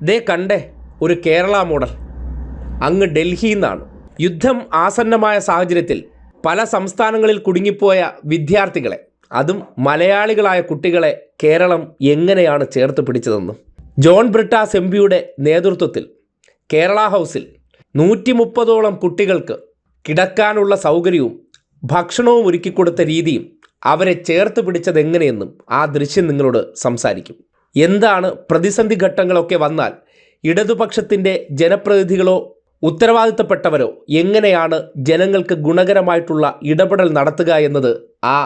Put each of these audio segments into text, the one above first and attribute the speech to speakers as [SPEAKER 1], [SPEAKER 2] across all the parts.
[SPEAKER 1] ദേ കണ്ടേ ഒരു കേരള മോഡൽ. അങ്ങ് ഡൽഹിയിൽ നിന്നാണ് യുദ്ധം ആസന്നമായ സാഹചര്യത്തിൽ പല സംസ്ഥാനങ്ങളിൽ കുടുങ്ങിപ്പോയ വിദ്യാർത്ഥികളെ അതും മലയാളികളായ കുട്ടികളെ കേരളം എങ്ങനെയാണ് ചേർത്ത് പിടിച്ചതെന്നും. ജോൺ ബ്രിട്ടാസ് എം പിയുടെ നേതൃത്വത്തിൽ കേരള ഹൗസിൽ നൂറ്റി മുപ്പതോളം കുട്ടികൾക്ക് കിടക്കാനുള്ള സൗകര്യവും ഭക്ഷണവും ഒരുക്കിക്കൊടുത്ത രീതിയും അവരെ ചേർത്ത് പിടിച്ചതെങ്ങനെയെന്നും ആ ദൃശ്യം നിങ്ങളോട് സംസാരിക്കും. എന്താണ് പ്രതിസന്ധി ഘട്ടങ്ങളൊക്കെ വന്നാൽ ഇടതുപക്ഷത്തിന്റെ ജനപ്രതിനിധികളോ ഉത്തരവാദിത്തപ്പെട്ടവരോ എങ്ങനെയാണ് ജനങ്ങൾക്ക് ഗുണകരമായിട്ടുള്ള ഇടപെടൽ നടത്തുക എന്നത് ആ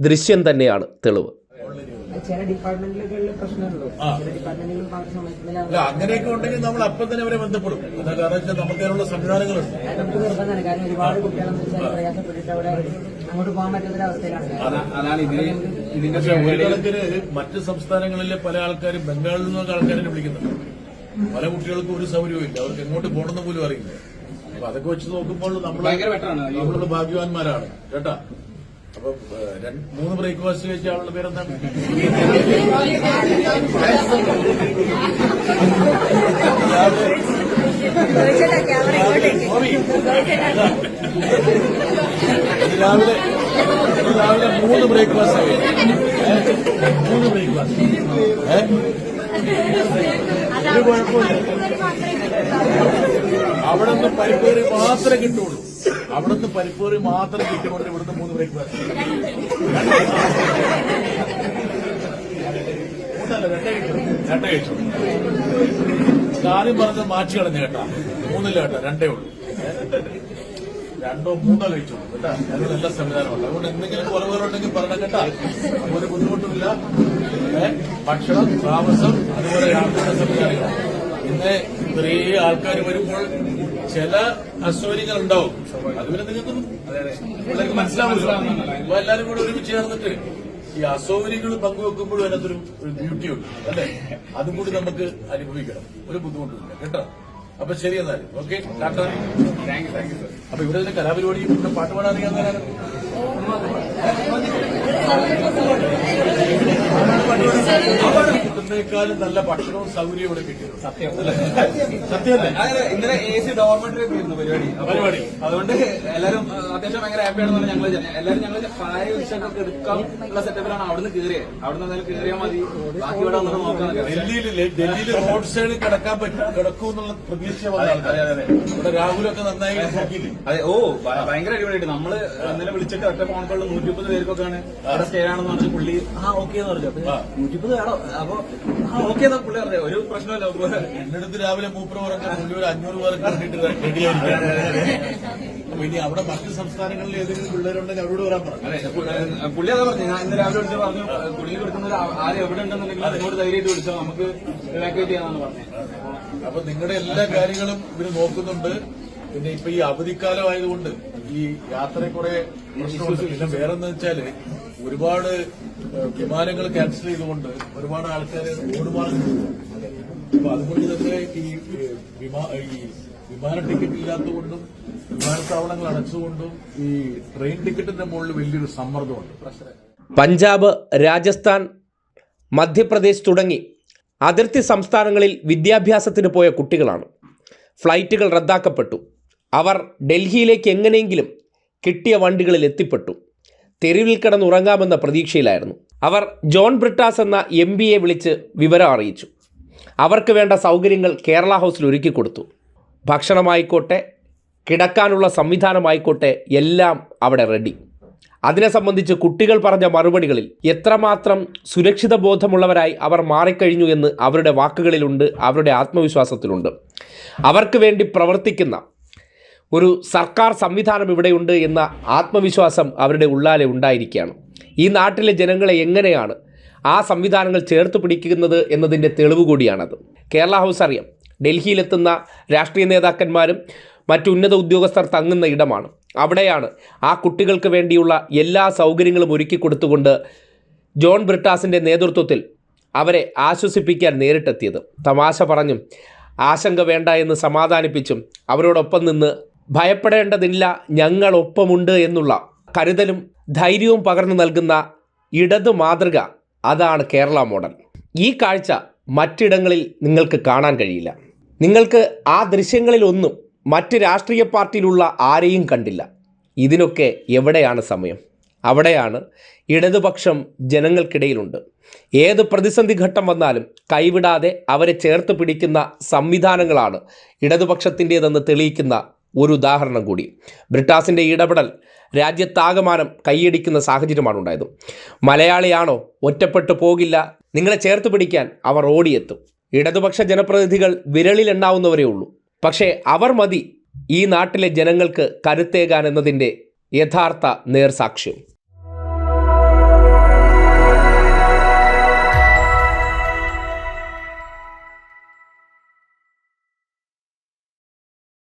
[SPEAKER 1] ദൃശ്യം തന്നെയാണ് തെളിവ്.
[SPEAKER 2] ചില ഡിപ്പാർട്ട്മെന്റുകളിൽ പ്രശ്നമുണ്ടോ? ചില ഡിപ്പാർട്ട്മെന്റുകളിൽ പാർട്ടി സമയത്തിന്
[SPEAKER 3] അല്ല അങ്ങനെയൊക്കെ ഉണ്ടെങ്കിൽ നമ്മൾ അപ്പം തന്നെ അവരെ ബന്ധപ്പെടും. എന്താ കാരണം വെച്ചാൽ നമുക്ക് അതിനുള്ള സംവിധാനങ്ങളുണ്ട്.
[SPEAKER 2] നമുക്ക് നിർബന്ധമാണ് കാരണം ഒരുപാട് കുട്ടികളെന്ന് വെച്ചാൽ പ്രയാസപ്പെട്ടിട്ട് അവിടെ അങ്ങോട്ട് പോകാൻ പറ്റാത്തൊരവസ്ഥയിലാണ്.
[SPEAKER 4] അതാണ് ഇതിന് ഇതിന്റെ
[SPEAKER 3] പക്ഷെ ഒരു കണക്കിന് മറ്റ് സംസ്ഥാനങ്ങളിലെ പല ആൾക്കാരും ബംഗാളിൽ നിന്നൊക്കെ ആൾക്കാരെ വിളിക്കുന്നുണ്ട്. പല കുട്ടികൾക്കും ഒരു സൗകര്യവും ഇല്ല അവർക്ക് എങ്ങോട്ട് പോകണമെന്ന് പോലും അറിയില്ല. അപ്പൊ അതൊക്കെ വെച്ച് നോക്കുമ്പോൾ നമ്മൾ
[SPEAKER 4] ആണ്.
[SPEAKER 3] ഭാഗ്യവാന്മാരാണ്. കേട്ടാ? അപ്പൊ മൂന്ന് ബ്രേക്ക്ഫാസ്റ്റ് കഴിച്ച ആളുടെ പേരെന്താണ്? രാവിലെ രാവിലെ മൂന്ന് ബ്രേക്ക്ഫാസ്റ്റ് മൂന്ന് ബ്രേക്ക്ഫാസ്റ്റ് ഒരു കുഴപ്പമില്ല. അവിടെ നിന്ന് പരിപ്പേറി മാത്രമേ കിട്ടുള്ളൂ. അവിടെ നിന്ന് പരിപ്പേറി മാത്രം കിട്ടുകൊണ്ട് ഇവിടുന്ന് മൂന്ന് ബ്രേക്ക്ഫാസ്റ്റ് രണ്ടേ കിട്ടും കാര്യം പറഞ്ഞ് മാറ്റി കളഞ്ഞു കേട്ടാ. മൂന്നില്ല കേട്ടാ രണ്ടേ ഉള്ളൂ. രണ്ടോ മൂന്നോ കഴിച്ചോളൂ കേട്ടാ? ഞങ്ങൾ സംവിധാനമുണ്ട് അതുകൊണ്ട് എന്തെങ്കിലും കുറവുകളുണ്ടെങ്കിൽ പറഞ്ഞ കേട്ടാ. അതുപോലെ ബുദ്ധിമുട്ടുമില്ല. ഭക്ഷണം താമസം അതുപോലെ യാത്ര ഇന്ന് ഇത്രയും ആൾക്കാർ വരുമ്പോൾ ചില അസൗകര്യങ്ങൾ ഉണ്ടാവും. അതുപോലെ നിങ്ങൾക്ക് പിള്ളേർക്ക് മനസ്സിലാവില്ല അപ്പൊ എല്ലാരും കൂടെ ഒരുമിച്ച് ചേർന്നിട്ട് ഈ അസൗകര്യങ്ങൾ പങ്കുവെക്കുമ്പോഴും അതിനകത്തൊരു ബ്യൂട്ടിയുണ്ട് അല്ലെ? അതും കൂടി നമുക്ക് അനുഭവിക്കണം. ഒരു ബുദ്ധിമുട്ടില്ല കേട്ടോ? അപ്പൊ ശരി എന്നാലും. ഓക്കെ അപ്പൊ ഇവിടെ തന്നെ കലാപരിപാടി ഇവിടെ പാട്ട് പാടാൻ അറിയാവുന്നവരാണ് കിട്ടുന്നേക്കാളും നല്ല ഭക്ഷണവും സൗകര്യവും ഇവിടെ കിട്ടിയത് സത്യം സത്യമല്ലേ
[SPEAKER 4] ഇന്നലെ എ സി ഡോർമെന്ററി ആയിരുന്നു പരിപാടി.
[SPEAKER 3] പരിപാടി.
[SPEAKER 4] അതുകൊണ്ട് എല്ലാരും ആ, അത്യാവശ്യം ഭയങ്കര ഹാപ്പിയാണെന്നാണ് ഞങ്ങൾ എല്ലാരും ഞങ്ങൾ പായ ഉച്ചക്കൊക്കെ എടുക്കാം ഉള്ള സെറ്റപ്പിലാണ് അവിടുന്ന് കയറിയത് അവിടുന്ന് എന്തായാലും കയറിയാൽ മതി. ബാക്കി ഇവിടെ വന്നിട്ട് നോക്കാന്നൊക്കെ
[SPEAKER 3] ഡൽഹിയിൽ ഡൽഹിയിൽ റോഡ് സൈഡിൽ കിടക്കാൻ പറ്റും കിടക്കും എന്നുള്ള പ്രതീക്ഷ. ഇവിടെ രാഹുലൊക്കെ നന്നായി നോക്കിയില്ലേ?
[SPEAKER 4] അതെ ഓ ഭയങ്കര അടിപൊളിയായിട്ട്. നമ്മൾ ഇന്നലെ വിളിച്ചിട്ട് ഒറ്റ ഫോൺ കോളിൽ നൂറ്റി മുപ്പത് പേർക്കൊക്കെയാണ്. അവിടെ സ്റ്റേ ആണെന്ന് പറഞ്ഞ പുള്ളി ആ ഓക്കെ എന്ന് പറഞ്ഞു.
[SPEAKER 3] ആ.
[SPEAKER 4] നൂറ്റി മുപ്പത് വേണോ. അപ്പൊ ആ ഓക്കെ പുള്ളി പറഞ്ഞു ഒരു പ്രശ്നമല്ല അപ്പൊ
[SPEAKER 3] അടുത്ത് രാവിലെ മൂപ്പർ പറഞ്ഞ പുള്ളി ഒരു അഞ്ഞൂറ് പേർക്ക് വേണ്ടിയിട്ട് റെഡിയായിരിക്കും അപ്പൊ ഇനി അവിടെ മറ്റ് സംസ്ഥാനങ്ങളിൽ ഏതെങ്കിലും പിള്ളേരുണ്ടെങ്കിൽ അവരോട് വരാൻ പറഞ്ഞു
[SPEAKER 4] അതെ പു- ഏഹ് പുള്ളി അതാ പറഞ്ഞു ഞാൻ ഇന്ന് രാവിലെ വിളിച്ച് പറഞ്ഞു പുള്ളിക്ക് കൊടുക്കുന്നത് ആരും എവിടെ ഉണ്ടെന്നുണ്ടെങ്കിൽ അതിനോട് ധൈര്യമായിട്ട് വിളിച്ചോ നമുക്ക് ഇവാക്യുവേറ്റ് ചെയ്യാന്നാണ് പറഞ്ഞത്
[SPEAKER 3] അപ്പൊ നിങ്ങളുടെ എല്ലാ കാര്യങ്ങളും ഇവർ നോക്കുന്നുണ്ട്. പിന്നെ ഇപ്പൊ ഈ അവധിക്കാലം ആയതുകൊണ്ട് ഈ യാത്ര കുറെ പ്രശ്നമുണ്ട്. പിന്നെ വേറെന്ന് വെച്ചാൽ ഒരുപാട് വിമാനങ്ങൾ ക്യാൻസൽ ചെയ്തുകൊണ്ട് ഒരുപാട് ആൾക്കാർ റോഡ് മാർഗം അപ്പൊ അതുകൊണ്ട് തന്നെ ഈ വിമാന ടിക്കറ്റ് ഇല്ലാത്തതുകൊണ്ടും വിമാനത്താവളങ്ങൾ അടച്ചുകൊണ്ടും ഈ ട്രെയിൻ ടിക്കറ്റിന്റെ മുകളിൽ വലിയൊരു സമ്മർദ്ദമുണ്ട്.
[SPEAKER 1] പഞ്ചാബ് രാജസ്ഥാൻ മധ്യപ്രദേശ് തുടങ്ങി അതിർത്തി സംസ്ഥാനങ്ങളിൽ വിദ്യാഭ്യാസത്തിന് പോയ കുട്ടികളാണ്. ഫ്ലൈറ്റുകൾ റദ്ദാക്കപ്പെട്ടു. അവർ ഡൽഹിയിലേക്ക് എങ്ങനെയെങ്കിലും കിട്ടിയ വണ്ടികളിൽ എത്തിപ്പെട്ടു. തെരുവിൽ കിടന്നുറങ്ങാമെന്ന പ്രതീക്ഷയിലായിരുന്നു. അവർ ജോൺ ബ്രിട്ടാസ് എന്ന എം എ വിളിച്ച് വിവരം അറിയിച്ചു. അവർക്ക് വേണ്ട സൗകര്യങ്ങൾ കേരള ഹൗസിൽ ഒരുക്കി കൊടുത്തു. ഭക്ഷണമായിക്കോട്ടെ കിടക്കാനുള്ള സംവിധാനമായിക്കോട്ടെ എല്ലാം അവിടെ റെഡി. അതിനെ സംബന്ധിച്ച് കുട്ടികൾ പറഞ്ഞ മറുപടികളിൽ എത്രമാത്രം സുരക്ഷിത ബോധമുള്ളവരായി അവർ മാറിക്കഴിഞ്ഞു എന്ന് അവരുടെ വാക്കുകളിലുണ്ട് അവരുടെ ആത്മവിശ്വാസത്തിലുണ്ട്. അവർക്ക് വേണ്ടി പ്രവർത്തിക്കുന്ന ഒരു സർക്കാർ സംവിധാനം ഇവിടെയുണ്ട് എന്ന ആത്മവിശ്വാസം അവരുടെ ഉള്ളാലെ ഉണ്ടായിരിക്കുകയാണ്. ഈ നാട്ടിലെ ജനങ്ങളെ എങ്ങനെയാണ് ആ സംവിധാനങ്ങൾ ചേർത്ത് പിടിക്കുന്നത് എന്നതിന്റെ തെളിവ് കൂടിയാണത്. കേരള ഹൗസ് അറിയാം ഡൽഹിയിലെത്തുന്ന രാഷ്ട്രീയ നേതാക്കന്മാരും മറ്റു ഉന്നത ഉദ്യോഗസ്ഥർ തങ്ങുന്ന ഇടമാണ്. അവിടെയാണ് ആ കുട്ടികൾക്ക് വേണ്ടിയുള്ള എല്ലാ സൗകര്യങ്ങളും ഒരുക്കി കൊടുത്തുകൊണ്ട് ജോൺ ബ്രിട്ടാസിന്റെ നേതൃത്വത്തിൽ അവരെ ആശ്വസിപ്പിക്കാൻ നേരിട്ടെത്തിയത്. തമാശ പറഞ്ഞും ആശങ്ക വേണ്ട എന്ന് സമാധാനിപ്പിച്ചും അവരോടൊപ്പം നിന്ന് ഭയപ്പെടേണ്ടതില്ല ഞങ്ങളൊപ്പമുണ്ട് എന്നുള്ള കരുതലും ധൈര്യവും പകർന്നു നൽകുന്ന ഇടതു മാതൃക അതാണ് കേരള മോഡൽ. ഈ കാഴ്ച മറ്റിടങ്ങളിൽ നിങ്ങൾക്ക് കാണാൻ കഴിയില്ല. നിങ്ങൾക്ക് ആ ദൃശ്യങ്ങളിലൊന്നും മറ്റ് രാഷ്ട്രീയ പാർട്ടിയിലുള്ള ആരെയും കണ്ടില്ല. ഇതിനൊക്കെ എവിടെയാണ് സമയം? അവിടെയാണ് ഇടതുപക്ഷം ജനങ്ങൾക്കിടയിലുണ്ട്. ഏത് പ്രതിസന്ധി ഘട്ടം വന്നാലും കൈവിടാതെ അവരെ ചേർത്ത് പിടിക്കുന്ന സംവിധാനങ്ങളാണ് ഇടതുപക്ഷത്തിന്റേതെന്ന് തെളിയിക്കുന്ന ഒരു ഉദാഹരണം കൂടി. ബ്രിട്ടാസിന്റെ ഇടപെടൽ രാജ്യത്താകമാനം കൈയടിക്കുന്ന സാഹചര്യമാണ് ഉണ്ടായത്. മലയാളിയാണോ ഒറ്റപ്പെട്ടു പോകില്ല? നിങ്ങളെ ചേർത്ത് പിടിക്കാൻ അവർ ഓടിയെത്തും. ഇടതുപക്ഷ ജനപ്രതിനിധികൾ വിരളിലെണ്ണാവുന്നവരേ ഉള്ളൂ. പക്ഷേ അവർ മതി ഈ നാട്ടിലെ ജനങ്ങൾക്ക് കരുത്തേകാൻ എന്നതിന്റെ യഥാർത്ഥ നേർസാക്ഷ്യം.